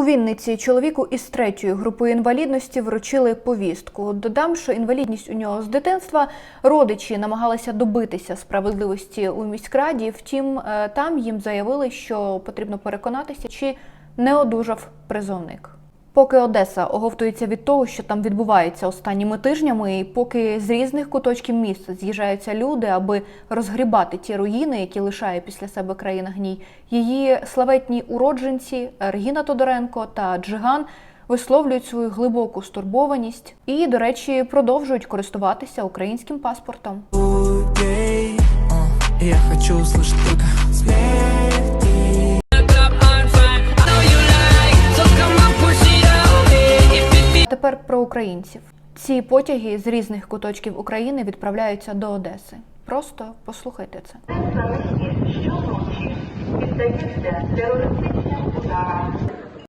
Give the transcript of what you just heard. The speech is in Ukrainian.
У Вінниці чоловіку із третьої групи інвалідності вручили повістку. Додам, що інвалідність у нього з дитинства. Родичі намагалися добитися справедливості у міськраді. Втім, е, там їм заявили, що потрібно переконатися, чи не одужав призовник. Поки Одеса оговтується від того, що там відбувається останніми тижнями, і поки з різних куточків міста з'їжджаються люди, аби розгрібати ті руїни, які лишає після себе країна гній, її славетні уродженці Регіна Тодоренко та Джиган висловлюють свою глибоку стурбованість і, до речі, продовжують користуватися українським паспортом. Я хочу услышать только тепер про українців. Ці потяги з різних куточків України відправляються до Одеси. Просто послухайте це. Щоночі піддаються терористичним ударам.